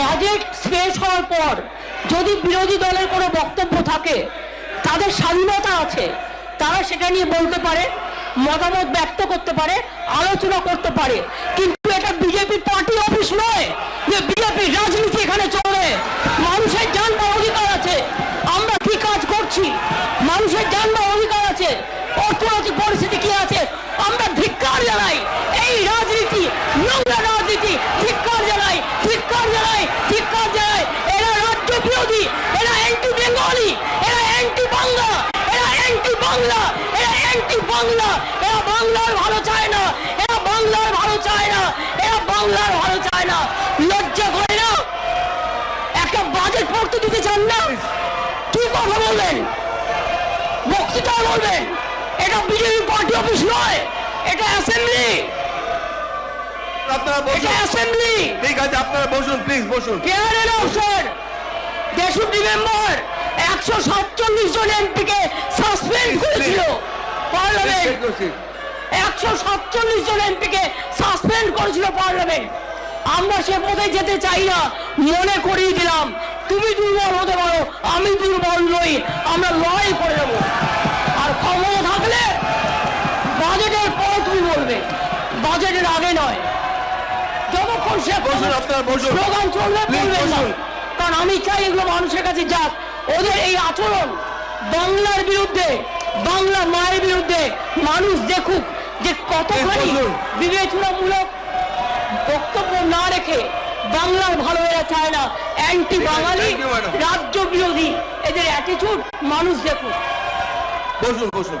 Budget শেষ হওয়ার পর যদি বিরোধী দলের কোনো বক্তব্য থাকে, তাদের স্বাধীনতা আছে, তারা সেটা নিয়ে বলতে পারে, মতামত ব্যক্ত করতে পারে, আলোচনা করতে পারে। কিন্তু এটা বিজেপি পার্টি অফিস নয় যে বিজেপি রাজনীতি এখানে চলে মানুষের জানবার অধিকার আছে আমরা কি কাজ করছি মানুষের জানবার অধিকার আছে অর্থনৈতিক পরিস্থিতি কি আছে আমরা ধিক্কার জানাই এই রাজনীতি নোংরা রাজনীতি ধিক্কার জানাই ধিক্কার জানাই ধিক্কার জানাই এরা রাজ্য বিরোধী এরা অ্যান্টি বেঙ্গলি এরা অ্যান্টি বাংলা এরা অ্যান্টি বাংলা এরা অ্যান্টি বাংলা এরা বাংলার ভালো চায় না এরা বাংলার ভালো চায় না এরা বাংলার ভালো চায় না। লজ্জা করে না? একটা বাজেট পড়তে দিতে চান না? কি কথা বলবেন? বক্তৃতা বলবেন? এটা বিজেপি পার্টি অফিস নয় এটা অ্যাসেম্বলি। আপনারা এটা বসুন অ্যাসেম্বলি। ঠিক আছে আপনারা বসুন প্লিজ বসুন। কেয়ারের অফিসার দেশুটি মেম্বার একশো সাতচল্লিশ জন এমপিকে suspend Please parliament take your seat. একশো সাতচল্লিশ জন এমপিকে সাসপেন্ড করেছিল পার্লামেন্ট আমরা সে পথে যেতে চাই না মনে করিয়ে দিলাম। তুমি দুর্বল হতে পারো আমি দুর্বল নই আমরা লড়াই করে নেব। আর ক্ষমতা থাকলে বাজেটের পর তুমি বলবে বাজেটের আগে নয়। যতক্ষণ সে। স্লোগান চলবে Please, বলবেন না। কারণ আমি চাই এগুলো মানুষের কাছে যাক। ওদের এই আচরণ বাংলার বিরুদ্ধে বাংলা মায়ের বিরুদ্ধে মানুষ দেখুক যে কতখানি বিবেচনামূলক বক্তব্য না রেখে বাংলার ভালো এরা চায় না। অ্যান্টি বাঙালি. রাজ্য বিরোধী এদের অ্যাটিচিউড মানুষ দেখুক। বসুন বসুন।